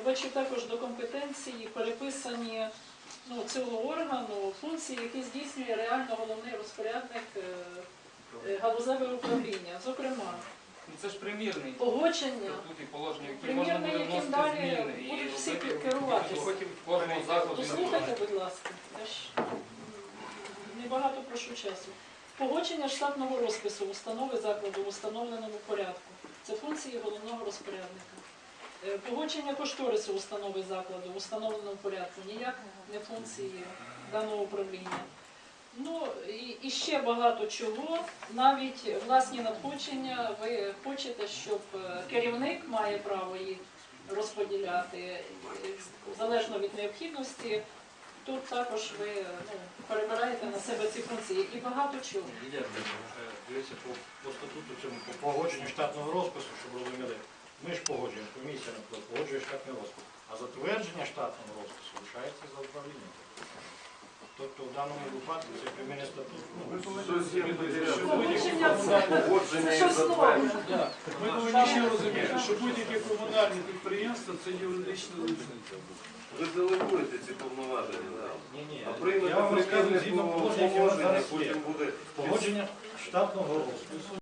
Я бачу також до компетенції переписані ну, цього органу функції, які здійснює реально головний розпорядник е, е, галузевого управління. Зокрема, Ну, Це ж примірний. погодження. Тут і положення, які можна Примірний, буде яким вносити далі зміни. Будуть всі керуватися. Послухайте, будь ласка, я ж небагато прошу часу. Погодження штатного розпису установи закладу в установленому порядку. Це функції головного розпорядника. Е, Погодження кошторису установи закладу в установленому порядку ніяк не функції даного управління. Ну і, і ще багато чого. Навіть власні надходження ви хочете, щоб е, керівник має право їх розподіляти е, залежно від необхідності. Тут також ви ну, перебираєте на себе ці функції і багато чого. Лідія, дивіться, по, по статуту цьому, по погодженню штатного розпису, щоб розуміли, ми ж погоджуємо, комісія, наприклад, погоджує штатний розпис, а затвердження штатного розпису лишається за управлінням. Тобто в даному випадку це приміни статут. Ну, Погодження і затвердження. Ми повинні ще розуміти, що будь-яке комунальне підприємство це юридична лицензія. Ви делегуєте ці повноваження, да. ні, ні, а я приймете вам розказую згідно положення, яке у нас положення, зараз є. потім буде Погодження штатного розпису